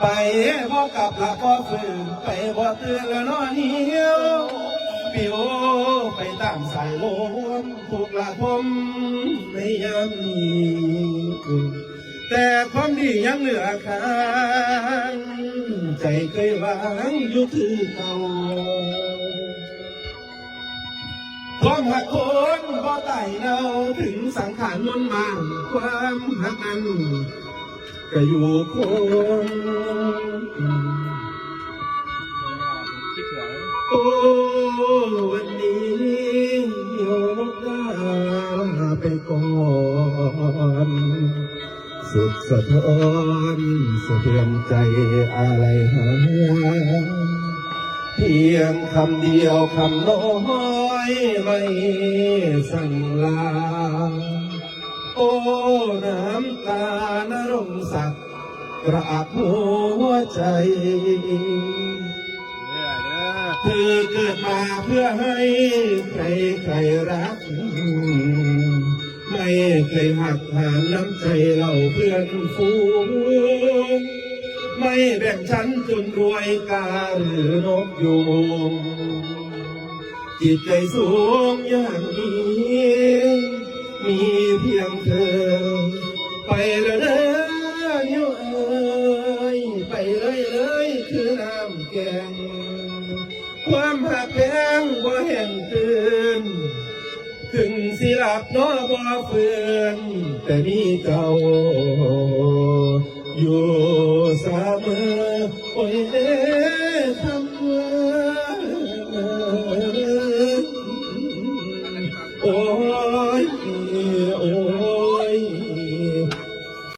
ไปบ่กลับละบ่ฟื้นไปบ่ตื่นแล้วนอนเหี่ยวปิวไปตามสายลมถูกละพมในยามนี้แต่ความดียังเหลือค้างใจเคยวังอยู่คือเก่าความหักคนบ่ไต่เนาถึงสังขารมันมานความหักนั้น ก็อยู่คงคิดเหโอ้วันนี้ยกหน้าไปก่อนสุดสะท้อนสะเทือนใจอะไรหาเพียงคำเดียวคำน้อยไม่สั่งลา น้ำตานรงศักดิ์กระอักหัวใจเธอเกิดมาเพื่อให้ใครใครรัก ไม่เคยหักหานน้ำใจเราเพื่อนฝูงไม่แบ่งชั้นจนรวยกาหรือนกยูงจิตใจสูงอย่างนี้มี เพียงเธอ ไปแล้วเด้อนิ้วเอ้ยไปเลยเลยคือน้ำแกง ความหักแพงบ่แห่งตื่นถึงสิหลับนอบ่เฟื่อนแต่มีเจ้าอยู่เสมอโอ้ยเด้